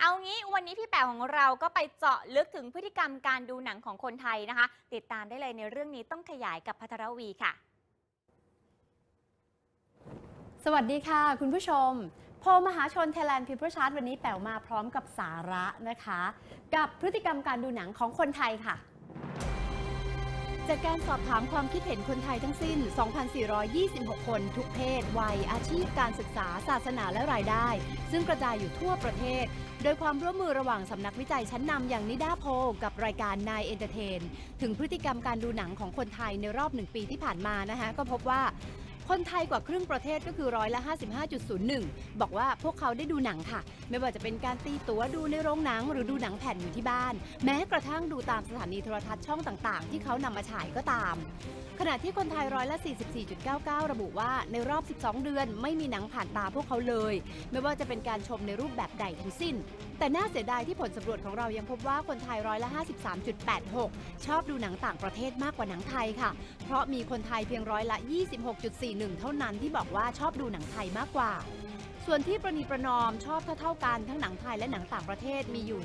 เอางี้วันนี้พี่แป๋วของเราก็ไปเจาะลึกถึงพฤติกรรมการดูหนังของคนไทยนะคะ ติดตามได้เลยในเรื่องนี้ต้องขยายกับพัทรวีค่ะ สวัสดีค่ะ คุณผู้ชมโพลมหาชนเทลลันพิพัฒน์ชัดวันนี้แป๋วมาพร้อมกับสาระนะคะ กับพฤติกรรมการดูหนังของคนไทยค่ะ จากการสอบถามความคิดเห็นคนไทยทั้งสิ้น 2,426 คนทุกเพศ วัย อาชีพ การศึกษา ศาสนาและรายได้ ซึ่งกระจายอยู่ทั่วประเทศ โดยความร่วมมือระหว่างสำนักวิจัยชั้นนำอย่างนิดาโพกับรายการนายเอนเตอร์เทน ถึงพฤติกรรมการดูหนังของคนไทยในรอบหนึ่งปีที่ผ่านมานะคะก็พบว่า คนไทยกว่าครึ่งประเทศก็คือร้อยละ 55.01 บอกว่าพวกเขาได้ดูหนังค่ะ ไม่ว่าจะเป็นการตีตั๋วดูในโรงหนัง หรือดูหนังแผ่นอยู่ที่บ้าน แม้กระทั่งดูตามสถานีโทรทัศน์ช่องต่างๆ ที่เขานำมาฉายก็ตาม ขณะที่คนไทยร้อยละ 44.99 ระบุว่าในรอบ 12 เดือนไม่มีหนังผ่านตาพวกเขาเลย ไม่ว่าจะเป็นการชมในรูปแบบใดทั้งสิ้น แต่น่าเสียดายที่ผลสำรวจของเรายังพบว่าคนไทยร้อยละ 53.86 ชอบดูหนังต่างประเทศมากกว่าหนังไทยค่ะ เพราะมีคนไทยเพียงร้อยละ26.41เท่านั้นที่บอกว่าชอบดูหนังไทยมากกว่า ส่วนที่ประนีประนอมชอบเท่าๆกันทั้งหนังไทยและหนังต่างประเทศมีอยู่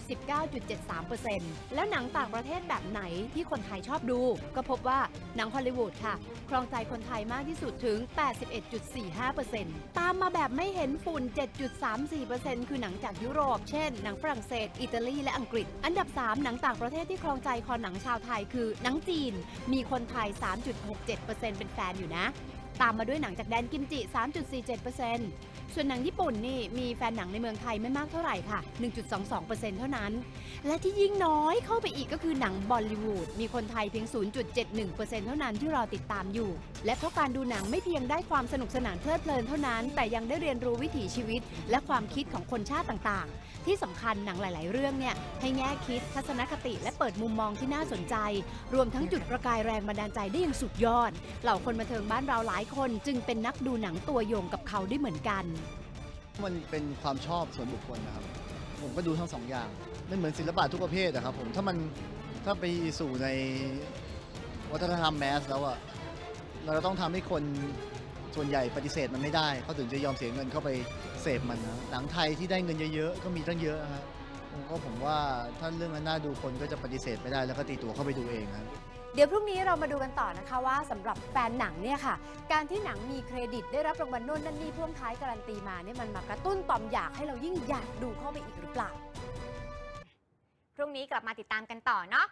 19.73%แล้วหนังต่างประเทศแบบไหนที่คนไทยชอบดู ก็พบว่าหนังฮอลลีวูดค่ะ ครองใจคนไทยมากที่สุดถึง 81.45%ตามมาแบบไม่เห็นฝุ่น 7.34%คือหนังจากยุโรป เช่น หนังฝรั่งเศส อิตาลี และอังกฤษ อันดับ 3 หนังต่างประเทศที่ครองใจคอหนังชาวไทยคือหนังจีน มีคนไทย 3.67%เป็นแฟนอยู่นะ ตามมาด้วยหนังจากแดนกิมจิ 3.47%ส่วนหนังญี่ปุ่นนี่มีแฟนหนังในเมืองไทยไม่มากเท่าไหร่ค่ะ 1.22%เท่านั้น และที่ยิ่งน้อยเข้าไปอีกก็คือหนังบอลลิวูดมีคนไทยเพียง 0.71%เท่านั้นที่รอติดตามอยู่ และเพราะการดูหนังไม่เพียงได้ความสนุกสนานเพลิดเพลินเท่านั้น แต่ยังได้เรียนรู้วิถีชีวิต และความคิดของคนชาติต่างๆ ที่สำคัญหนังหลาย ๆ เรื่องเนี่ยให้แง่คิดทัศนคติและเปิดมุมมองที่น่าสนใจ รวมทั้งจุดประกายแรงบันดาลใจได้อย่างสุดยอด เหล่าคนบันเทิงบ้านเราหลายคนจึงเป็นนักดูหนังตัวยงกับเขาได้เหมือนกัน มันเป็นความชอบส่วนบุคคลนะครับ ผมก็ดูทั้งสองอย่างไม่เหมือนศิลปะทุกประเภทนะครับผมถ้ามันถ้าไปสู่ในวัฒนธรรมแมสแล้วอะเราจะต้องทำให้คนส่วนใหญ่ปฏิเสธมันไม่ได้เขาถึงจะยอมเสียเงินเข้าไปเสพมันนะหนังไทยที่ได้เงินเยอะๆก็มีตั้งเยอะนะฮะก็ผมว่าถ้าเรื่องนั้นน่าดูคนก็จะปฏิเสธไม่ได้แล้วก็ตีตัวเข้าไปดูเองครับ เดี๋ยวพรุ่งนี้เรามาดูกันต่อนะคะว่าสำหรับแฟนหนังเนี่ยค่ะ การที่หนังมีเครดิตได้รับรางวัลโน่นนั่นนี่พ่วงท้ายการันตีมาเนี่ยมันมากระตุ้นต่อมอยากให้เรายิ่งอยากดูเข้าไปอีกหรือเปล่า พรุ่งนี้กลับมาติดตามกันต่อเนาะ